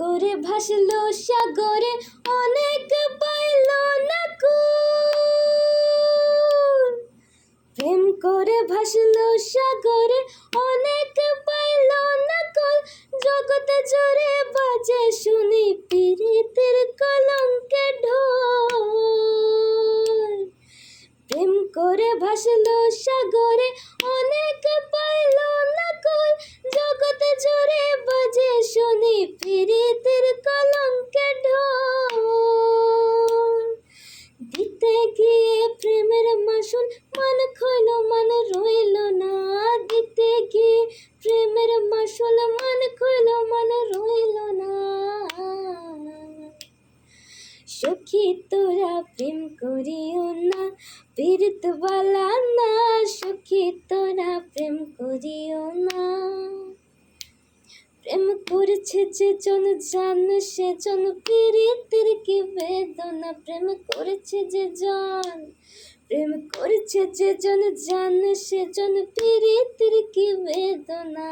করে ভাসলো সাগরে, অনেক পাইল না প্রেম করে ভাসলো সাগরে, অনেক পাইল না কুল। জগতে জোরে বাজে শুনি পীড়িতের কলঙ্কে ঢোল। প্রেম করে ভাসলো সাগরে, অনেক পাইল না কুল। জগতে জোরে বাজে শুনি সখী তোরা প্রেম করিও না, পীড়িতওয়ালা না, সখী তোরা প্রেম করিও না। প্রেম করেছে যে জন জান সে জন পীড়িতের কি বেদনা? প্রেম করেছে যে জন প্রেম করেছে যে জন জান সে জন পীড়িতের কি বেদনা?